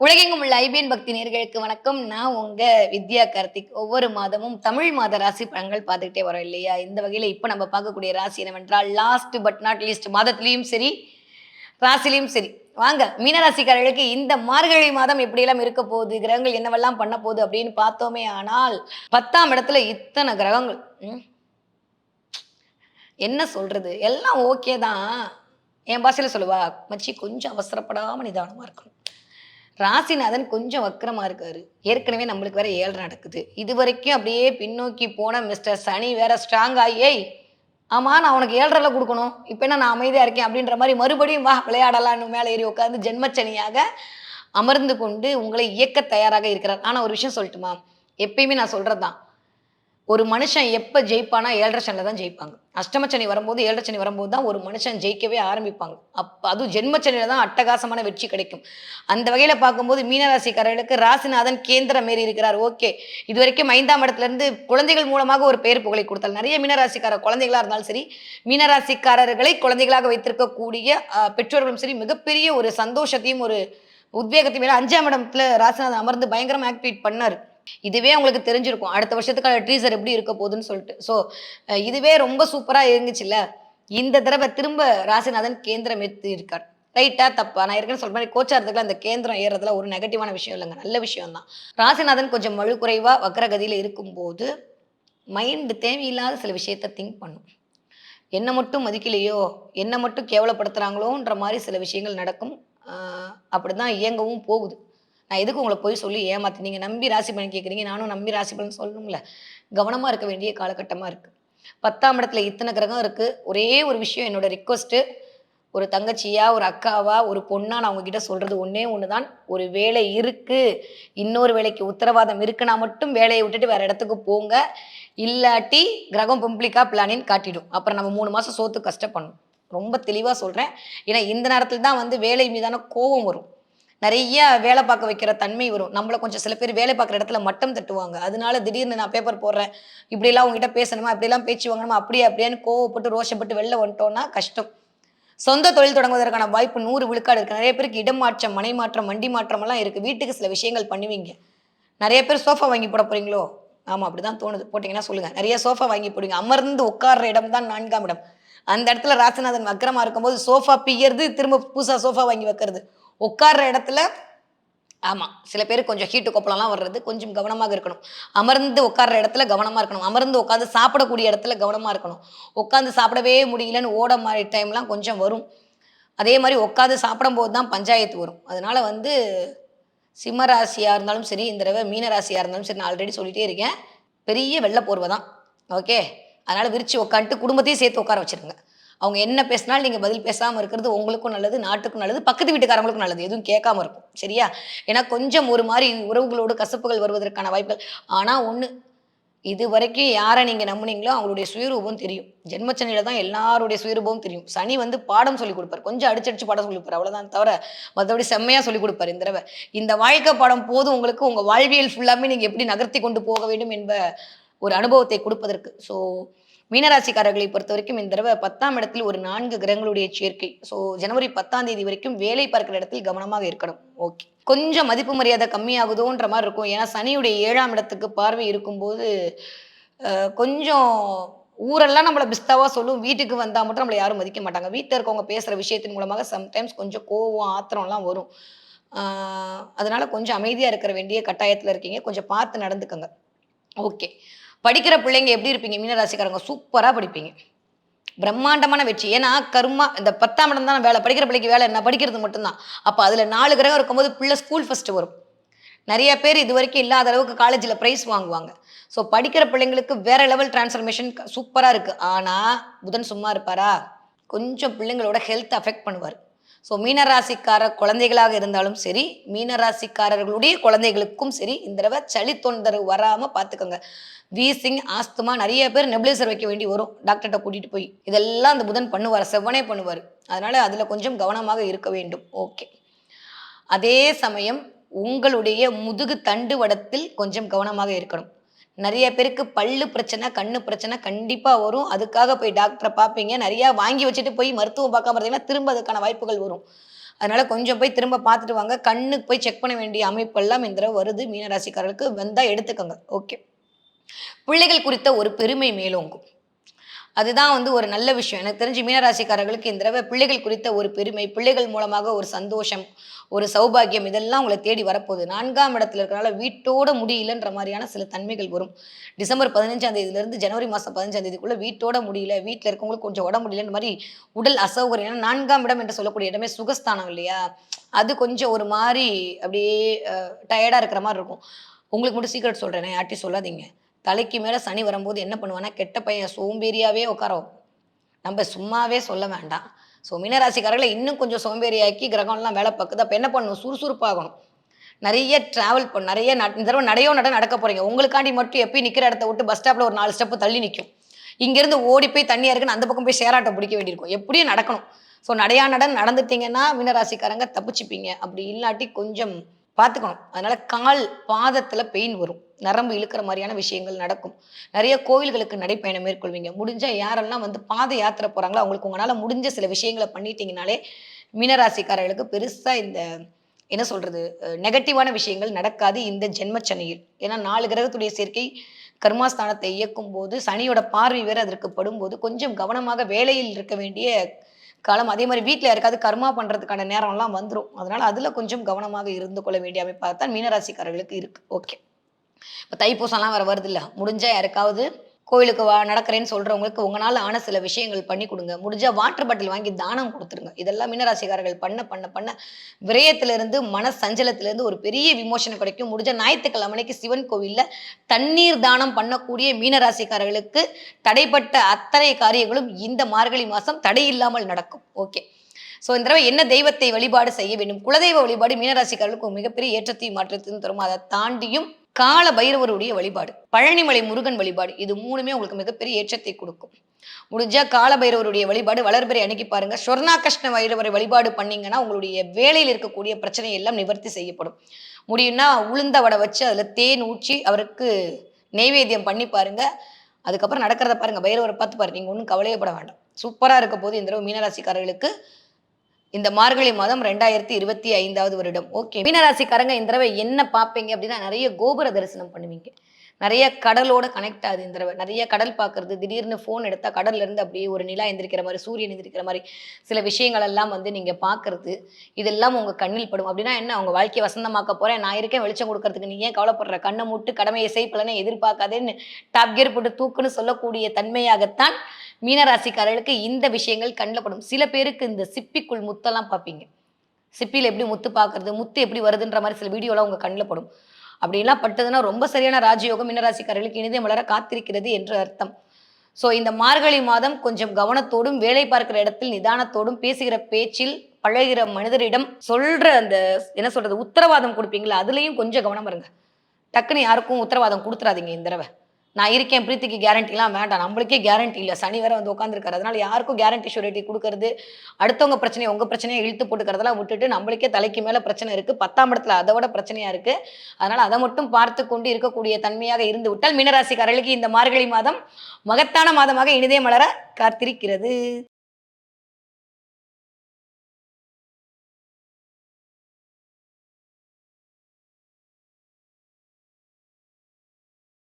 உலகெங்கும் உள்ள ஐபிஎன் பக்தி நேர்களுக்கு வணக்கம். நான் உங்க வித்யா கார்த்திக். ஒவ்வொரு மாதமும் தமிழ் மாத ராசி பலன்கள் பார்த்துக்கிட்டே வரோம் இல்லையா? இந்த வகையில இப்போ நம்ம பார்க்கக்கூடிய ராசி என்னவென்றால் லாஸ்ட் பட் நாட் லீஸ்ட் மாதத்திலையும் சரி ராசிலையும் சரி. வாங்க மீனராசிக்காரர்களுக்கு இந்த மார்கழி மாதம் எப்படியெல்லாம் இருக்க போகுது கிரகங்கள் என்னவெல்லாம் பண்ண போகுது அப்படின்னு பார்த்தோமே ஆனால் பத்தாம் இடத்துல இத்தனை கிரகங்கள் ம்? என்ன சொல்றது? எல்லாம் ஓகே தான். என் பாசையில் சொல்லுவா மச்சி கொஞ்சம் அவசரப்படாமல் நிதானமாக இருக்கணும். ராசிநாதன் கொஞ்சம் வக்கரமாக இருக்காரு. ஏற்கனவே நம்மளுக்கு வேற ஏழு நடக்குது. இது வரைக்கும் அப்படியே பின்னோக்கி போன மிஸ்டர் சனி வேற ஸ்ட்ராங் ஆகி "ஏய், நான் உனக்கு ஏழரை கொடுக்கணும். இப்போ என்ன நான் அமைதியாக இருக்கேன்? அப்படின்ற மாதிரி மறுபடியும் வா விளையாடலாம்னு மேலே ஏறி உட்காந்து ஜென்மச்சனியாக அமர்ந்து கொண்டு உங்களை இயக்க தயாராக இருக்கிறார். ஆனால் ஒரு விஷயம் சொல்லட்டுமா? எப்பயுமே நான் சொல்கிறது தான் ஒரு மனுஷன் எப்போ ஜெயிப்பானா ஏழரை சனியில் தான் ஜெயிப்பாங்க. அஷ்டமச்சனி வரும்போது ஏழரை சனி வரும்போது தான் ஒரு மனுஷன் ஜெயிக்கவே ஆரம்பிப்பாங்க. அப்போ அதுவும் ஜென்மச்சனியில் தான் அட்டகாசமான வெற்றி கிடைக்கும். அந்த வகையில் பார்க்கும்போது மீனராசிக்காரர்களுக்கு ராசிநாதன் கேந்திரம் மாரி இருக்கிறார். ஓகே. இது வரைக்கும் ஐந்தாம் இடத்துலேருந்து குழந்தைகள் மூலமாக ஒரு பெயர் புகழை கொடுத்தால் நிறைய மீனராசிக்கார குழந்தைகளாக இருந்தாலும் சரி மீனராசிக்காரர்களை குழந்தைகளாக வைத்திருக்கக்கூடிய பெற்றோர்களும் சரி மிகப்பெரிய ஒரு சந்தோஷத்தையும் ஒரு உத்வேகத்தையும் அஞ்சாம் இடத்துல ராசிநாதன் அமர்ந்து பயங்கரமாக ஆக்டிவேட் பண்ணார். இதுவே உங்களுக்கு தெரிஞ்சிருக்கும். அடுத்த வருஷத்துக்கான ட்ரீசர் எப்படி இருக்க போகுதுன்னு சொல்லிட்டு. ஸோ இதுவே ரொம்ப சூப்பராக இருந்துச்சுல்ல? இந்த தடவை திரும்ப ராசிநாதன் கேந்திரம் எடுத்து இருக்கார் ரைட்டா தப்பா? நான் ஏற்கனவே சொல்ற மாதிரி கோச்சாரத்துக்குள்ள அந்த கேந்திரம் ஏறதுல ஒரு நெகட்டிவான விஷயம் இல்லைங்க. நல்ல விஷயம் தான் ராசிநாதன் கொஞ்சம் மழு குறைவா வக்கரகதியில் இருக்கும்போது மைண்டு தேவையில்லாத சில விஷயத்த திங்க் பண்ணும். என்ன மட்டும் மதிக்கலையோ என்ன மட்டும் கேவலப்படுத்துறாங்களோன்ற மாதிரி சில விஷயங்கள் நடக்கும். அப்படி அப்படிதான் இயங்கவும் போகுது. நான் எதுக்கு உங்களை போய் சொல்லி ஏமாத்து? நீங்கள் நம்பி ராசி பலன் கேட்குறீங்க நானும் நம்பி ராசி பலன் சொல்லணும்ல. கவனமாக இருக்க வேண்டிய காலகட்டமாக இருக்குது பத்தாம் இடத்துல இத்தனை கிரகம் இருக்குது ஒரே ஒரு விஷயம் என்னோட ரிக்வஸ்ட்டு ஒரு தங்கச்சியா ஒரு அக்காவா ஒரு பொண்ணா நான் உங்ககிட்ட சொல்றது ஒன்று தான் ஒரு வேலை இருக்கு. இன்னொரு வேலைக்கு உத்தரவாதம் இருக்குன்னா மட்டும் வேலையை விட்டுட்டு வேற இடத்துக்கு போங்க. இல்லாட்டி கிரகம் பம்ப்ளிக்கா பிளானின்னு காட்டிடும். அப்புறம் நம்ம மூணு மாசம் சோத்து கஷ்டப்படணும். ரொம்ப தெளிவாக சொல்கிறேன் ஏன்னா இந்த நேரத்தில் தான் வந்து வேலை மீதான கோபம் வரும். நிறைய வேலை பார்க்க வைக்கிற தன்மை வரும். நம்மள கொஞ்சம் சில பேர் வேலை பார்க்குற இடத்துல மட்டம் தட்டுவாங்க. அதனால திடீர்னு நான் பேப்பர் போடுறேன். இப்படிலாம் உங்ககிட்ட பேசணுமா? இப்படிலாம் பேச்சு வாங்கணுமா? அப்படியே அப்படியேன்னு கோவப்பட்டு ரோஷப்பட்டு வெளில வந்துட்டோம்னா கஷ்டம். சொந்த தொழில் தொடங்குவதற்கான வாய்ப்பு நூறு விழுக்காடு இருக்கு. நிறைய பேருக்கு இடம் மாற்றம் மனை மாற்றம் வண்டி மாற்றம் எல்லாம் இருக்கு. வீட்டுக்கு சில விஷயங்கள் பண்ணுவீங்க. நிறைய பேர் சோஃபா வாங்கி போட போறீங்களோ? ஆமா அப்படிதான் தோணுது. போட்டீங்கன்னா சொல்லுங்க. நிறைய சோஃபா வாங்கி போடுவீங்க. அமர்ந்து உட்கார்ற இடம் தான் நான்காம் இடம். அந்த இடத்துல ராசிநாதன் வக்கரமா இருக்கும்போது சோஃபா பிய்யறது திரும்ப புதுசா சோஃபா வாங்கி வைக்கிறது. உட்கார்ற இடத்துல ஆமாம் சில பேர் கொஞ்சம் ஹீட்டு கொப்பளம்லாம் வர்றது கொஞ்சம் கவனமாக இருக்கணும். அமர்ந்து உட்கார்ற இடத்துல கவனமாக இருக்கணும். அமர்ந்து உட்காந்து சாப்பிடக்கூடிய இடத்துல கவனமாக இருக்கணும். உட்காந்து சாப்பிடவே முடியலன்னு ஓட மாதிரி டைம்லாம் கொஞ்சம் வரும். அதே மாதிரி உட்காந்து சாப்பிடும்போது தான் பஞ்சாயத்து வரும். அதனால் வந்து சிம்ம ராசியாக இருந்தாலும் சரி இந்த தடவை மீன ராசியாக இருந்தாலும் சரி நான் ஆல்ரெடி சொல்லிட்டே இருக்கேன். பெரிய வெள்ளை போர்வை தான். ஓகே அதனால் விரித்து உட்காந்துட்டு குடும்பத்தையும் சேர்த்து உட்கார வச்சிருங்க. அவங்க என்ன பேசினாலும் நீங்கள் பதில் பேசாமல் இருக்கிறது உங்களுக்கும் நல்லது நாட்டுக்கும் நல்லது பக்கத்து வீட்டுக்காரங்களுக்கும் நல்லது. எதுவும் கேட்காம இருக்கும். சரியா? ஏன்னா கொஞ்சம் ஒரு மாதிரி உறவுகளோடு கசப்புகள் வருவதற்கான வாய்ப்புகள். ஆனால் ஒன்று இது வரைக்கும் யாரை நீங்கள் நம்புனீங்களோ அவங்களுடைய சுயரூபம் தெரியும். ஜென்மச்சனியில் தான் எல்லாருடைய சுயரூபமும் தெரியும். சனி வந்து பாடம் சொல்லிக் கொடுப்பார். கொஞ்சம் அடிச்சடிச்சு பாடம் சொல்லி கொடுப்பார். அவ்வளோதான் தவிர மற்றபடி செம்மையாக சொல்லி கொடுப்பார் இந்த தடவை. இந்த வாழ்க்கை பாடம் போதும் உங்களுக்கு. உங்கள் வாழ்வியல் ஃபுல்லாமே நீங்கள் எப்படி நகர்த்தி கொண்டு போக வேண்டும் என்ப ஒரு அனுபவத்தை கொடுப்பதற்கு. ஸோ மீனராசிக்காரர்களை பொறுத்த வரைக்கும் இந்த தடவை பத்தாம் இடத்தில் ஒரு நான்கு கிரகங்களுடைய சேர்க்கை. ஸோ ஜனவரி பத்தாம் தேதி வரைக்கும் வேலை பார்க்கிற இடத்தில் கவனமாக இருக்கணும். ஓகே கொஞ்சம் மதிப்பு மரியாதை கம்மியாகுதோன்ற மாதிரி இருக்கும். ஏன்னா சனியுடைய ஏழாம் இடத்துக்கு பார்வை இருக்கும்போது கொஞ்சம் ஊரெல்லாம் நம்மளை பிஸ்தாவாக சொல்லும். வீட்டுக்கு வந்தால் மட்டும் நம்மளை யாரும் மதிக்க மாட்டாங்க. வீட்டில் இருக்கவங்க பேசுகிற விஷயத்தின் மூலமாக சம்டைம்ஸ் கொஞ்சம் கோவம் ஆத்திரம்லாம் வரும். அதனால் அதனால கொஞ்சம் அமைதியாக இருக்கிற வேண்டிய கட்டாயத்தில் இருக்கீங்க. கொஞ்சம் பார்த்து நடந்துக்கங்க. ஓகே படிக்கிற பிள்ளைங்க எப்படி இருப்பீங்க? மீனராசிக்காரங்க சூப்பராக படிப்பீங்க. பிரம்மாண்டமான வெற்றி. ஏன்னா கர்மா இந்த பத்தாம் இடம் தான் வேலை. படிக்கிற பிள்ளைக்கு வேலை என்ன? படிக்கிறது மட்டும்தான். அப்போ அதில் நாலு கிரகம் இருக்கும்போது பிள்ளை ஸ்கூல் ஃபஸ்ட்டு வரும். நிறைய பேர் இது வரைக்கும் இல்லாத அளவுக்கு காலேஜில் ப்ரைஸ் வாங்குவாங்க. ஸோ படிக்கிற பிள்ளைங்களுக்கு வேற லெவல் டிரான்ஸ்ஃபர்மேஷன் சூப்பராக இருக்குது ஆனால் புதன் சும்மா இருப்பாரா? கொஞ்சம் பிள்ளைங்களோட ஹெல்த் அஃபெக்ட் பண்ணுவார். ஸோ மீனராசிக்கார குழந்தைகளாக இருந்தாலும் சரி மீனராசிக்காரர்களுடைய குழந்தைகளுக்கும் சரி இந்த தடவை சளி தொந்தரவு வராமல் பார்த்துக்கோங்க வீசிங் ஆஸ்துமா நிறைய பேர் நெபுலைசர் வைக்க வேண்டி வரும். டாக்டர்கிட்ட கூட்டிகிட்டு போய். இதெல்லாம் அந்த புதன் பண்ணுவார் செவ்வனே பண்ணுவார். அதனால் அதில் கொஞ்சம் கவனமாக இருக்க வேண்டும். ஓகே. அதே சமயம் உங்களுடைய முதுகு தண்டு வடத்தில் கொஞ்சம் கவனமாக இருக்கணும். நிறைய பேருக்கு பல்லு பிரச்சனை கண்ணு பிரச்சனை கண்டிப்பாக வரும். அதுக்காக போய் டாக்டரை பார்ப்பீங்க. நிறையா வாங்கி வச்சுட்டு போய் மருத்துவம் பார்க்காம இருந்தீங்கன்னா திரும்ப அதுக்கான வாய்ப்புகள் வரும். அதனால கொஞ்சம் போய் திரும்ப பார்த்துட்டு வாங்க. கண்ணுக்கு போய் செக் பண்ண வேண்டிய அமைப்பெல்லாம் இந்த தடவை வருது. மீனராசிக்காரர்களுக்கு வந்தால் எடுத்துக்கோங்க. ஓகே பிள்ளைகள் குறித்த ஒரு பெருமை மேலோங்கும். அதுதான் வந்து ஒரு நல்ல விஷயம். எனக்கு தெரிஞ்சு மீனராசிக்காரர்களுக்கு இந்த தடவை பிள்ளைகள் குறித்த ஒரு பெருமை பிள்ளைகள் மூலமாக ஒரு சந்தோஷம் ஒரு சௌபாகியம் இதெல்லாம் உங்களை தேடி வரப்போகுது. நான்காம் இடத்துல இருக்கிறனால வீட்டோட முடியலன்ற மாதிரியான சில தன்மைகள் வரும். டிசம்பர் பதினஞ்சாம் தேதியிலேருந்து ஜனவரி மாதம் பதினஞ்சாம் தேதிக்குள்ளே வீட்டோட முடியல வீட்டில் இருக்கவங்களுக்கு கொஞ்சம் உடம்பு முடியலன்ற மாதிரி உடல் அசௌகரியம். ஏன்னா நான்காம் இடம் என்று சொல்லக்கூடிய இடமே சுகஸ்தானம் இல்லையா? அது கொஞ்சம் ஒரு மாதிரி அப்படியே டயர்டாக இருக்கிற மாதிரி இருக்கும். உங்களுக்கு மட்டும் சீக்கிரம் சொல்கிறேனே யார்ட்டி சொல்லாதீங்க. தலைக்கு மேலே சனி வரும்போது என்ன பண்ணுவான்னா கெட்ட பையன் சோம்பேறியாவே உட்கார நம்ம சும்மாவே சொல்ல வேண்டாம். ஸோ மீனராசிக்காரர்களை இன்னும் கொஞ்சம் சோம்பேறியாக்கி கிரகம்லாம் வேலை பார்க்குது. அப்போ என்ன பண்ணணும்? சுறுசுறுப்பாகணும். நிறைய ட்ராவல் பண்ண நிறைய இந்த தடவை நடையோ நட நடக்க போகிறீங்க உங்களுக்காண்டி மட்டும் எப்பயும் நிற்கிற இடத்த விட்டு பஸ் ஸ்டாப்பில் ஒரு நாலு ஸ்டெப்பு தள்ளி நிற்கும் இங்கேருந்து ஓடி போய் தண்ணியாக இருக்குன்னு அந்த பக்கம் போய் சேராட்டம் பிடிக்க வேண்டியிருக்கும். எப்படியும் நடக்கணும். ஸோ நடையா நடன் நடந்துட்டீங்கன்னா மீனராசிக்காரங்க தப்பிச்சுப்பீங்க. அப்படி இல்லாட்டி கொஞ்சம் பார்த்துக்கணும் அதனால கால் பாதத்தில் பெயின் வரும். நரம்பு இழுக்கிற மாதிரியான விஷயங்கள் நடக்கும். நிறைய கோவில்களுக்கு நடைப்பயணம் மேற்கொள்வீங்க. முடிஞ்ச யாரெல்லாம் வந்து பாத யாத்திரை போகிறாங்களோ அவங்களுக்கு உங்களால் முடிஞ்ச சில விஷயங்களை பண்ணிட்டீங்கனாலே மீனராசிக்காரர்களுக்கு பெருசாக இந்த என்ன சொல்றது நெகட்டிவான விஷயங்கள் நடக்காது இந்த ஜென்மச்சனியில். ஏன்னா நாலு கிரகத்துடைய சேர்க்கை கர்மாஸ்தானத்தை இயக்கும் போது சனியோட பார்வை வேறு அதற்கு படும்போது கொஞ்சம் கவனமாக வேலையில் இருக்க வேண்டிய காலம். அதே மாதிரி வீட்டில் யாருக்காவது கர்மா பண்ணுறதுக்கான நேரம்லாம் வந்துடும் அதனால அதில் கொஞ்சம் கவனமாக இருந்து கொள்ள வேண்டிய அமைப்பாக தான் மீனராசிக்காரர்களுக்கு இருக்குது ஓகே இப்போ தைப்பூசம்லாம் வர வருது இல்லை முடிஞ்சால் யாருக்காவது கோயிலுக்கு வா நடக்கிறேன்னு சொல்றவங்களுக்கு உங்களால் ஆன சில விஷயங்கள் பண்ணி கொடுங்க. முடிஞ்சா வாட்டர் பாட்டில் வாங்கி தானம் கொடுத்துருங்க. இதெல்லாம் மீனராசிக்காரர்கள் பண்ண பண்ண பண்ண விரயத்திலிருந்து மன சஞ்சலத்திலிருந்து ஒரு பெரிய விமோசனம் கிடைக்கும். முடிஞ்ச ஞாயிற்றுக்கிழமை அன்னைக்கு சிவன் கோவில்ல தண்ணீர் தானம் பண்ணக்கூடிய மீனராசிக்காரர்களுக்கு தடைப்பட்ட அத்தனை காரியங்களும் இந்த மார்கழி மாதம் தடை இல்லாமல் நடக்கும். ஓகே. ஸோ இந்த தடவை என்ன தெய்வத்தை வழிபாடு செய்ய வேண்டும்? குலதெய்வ வழிபாடு மீனராசிக்காரர்களுக்கு ஒரு மிகப்பெரிய ஏற்றத்தையும் மாற்றத்தையும் தரும். அதை தாண்டியும் கால பைரவருடைய வழிபாடு பழனிமலை முருகன் வழிபாடு இது மூணுமே உங்களுக்கு மிகப்பெரிய ஏற்றத்தை கொடுக்கும். முடிஞ்சா கால பைரவருடைய வழிபாடு வளர்பிறை அணுகி பாருங்க. சொர்ணாகிருஷ்ண பைரவரை வழிபாடு பண்ணீங்கன்னா உங்களுடைய வேலையில் இருக்கக்கூடிய பிரச்சனை எல்லாம் நிவர்த்தி செய்யப்படும். முடியும்னா உளுந்த வடை வச்சு அதில் தேன் ஊற்றி அவருக்கு நெய்வேத்தியம் பண்ணி பாருங்க. அதுக்கப்புறம் நடக்கிறத பாருங்க. பைரவரை பார்த்து பாருங்க. நீங்கள் ஒன்றும் கவலையப்பட வேண்டாம். சூப்பராக இருக்க போது இந்த தடவை மீனராசிக்காரர்களுக்கு இந்த மார்கழி மாதம் ரெண்டாயிரத்தி இருபத்தி ஐந்தாவது வருடம். ஓகே. மீனராசிக்காரங்க இந்த தடவை என்ன பார்ப்பீங்க அப்படின்னா நிறைய கோபுர தரிசனம் பண்ணுவீங்க. நிறைய கடலோட கனெக்ட் ஆகுது இந்த தடவை. நிறைய கடல் பார்க்கறது திடீர்னு ஃபோன் எடுத்தால் கடல்ல இருந்து அப்படியே ஒரு நிலா எந்திரிக்கிற மாதிரி சூரியன் எந்திரிக்கிற மாதிரி சில விஷயங்கள் எல்லாம் வந்து நீங்க பார்க்கறது இதெல்லாம் உங்க கண்ணில் படும். அப்படின்னா என்ன? உங்க வாழ்க்கையை வசந்தமாக்க போறேன். நான் இருக்கேன் வெளிச்சம் கொடுக்கறதுக்கு நீ ஏன் கவலைப்படுற? கண்ணை மூட்டு கடமையை செய் எதிர்பார்க்காதேன்னு டாப் கியர் போட்டு தூக்குன்னு சொல்லக்கூடிய தன்மையாகத்தான் மீனராசிக்காரர்களுக்கு இந்த விஷயங்கள் கண்ணில் படும். சில பேருக்கு இந்த சிப்பிக்குள் முத்தெல்லாம் பார்ப்பீங்க. சிப்பியில் எப்படி முத்து பார்க்குறது முத்து எப்படி வருதுன்ற மாதிரி சில வீடியோலாம் உங்கள் கண்ணில் படும். அப்படிலாம் பட்டதுன்னா ரொம்ப சரியான ராஜயோகம் மீனராசிக்காரர்களுக்கு இனிதே மலர காத்திருக்கிறது என்று அர்த்தம். ஸோ இந்த மார்கழி மாதம் கொஞ்சம் கவனத்தோடும் வேலை பார்க்கிற இடத்தில் நிதானத்தோடும் பேசுகிற பேச்சில் பழகிற மனிதரிடம் சொல்ற அந்த என்ன சொல்றது உத்தரவாதம் கொடுப்பீங்களா? அதுலேயும் கொஞ்சம் கவனம் இருங்க. டக்குன்னு யாருக்கும் உத்தரவாதம் கொடுத்துறாதீங்க இந்த தடவை. நான் இருக்கேன் பிரீத்திக்கு கேரண்டிலாம் வேண்டாம். நம்மளுக்கே கேரண்டி இல்லை. சனி வேற வந்து உட்காந்துருக்காரு அதனால யாருக்கும் கேரண்டி ஷூரிட்டி கொடுக்கறது அடுத்தவங்க பிரச்சனையை உங்க பிரச்சனையை இழுத்து போட்டுக்கிறதெல்லாம் விட்டுட்டு நம்மளுக்கே தலைக்கு மேல பிரச்சனை இருக்கு. பத்தாம் இடத்துல அதை விட பிரச்சனையா இருக்கு. அதனால அதை மட்டும் பார்த்து கொண்டு இருக்கக்கூடிய தன்மையாக இருந்து விட்டால் மீனராசிக்காரர்களுக்கு இந்த மார்கழி மாதம் மகத்தான மாதமாக இனிதே மலர காத்திருக்கிறது.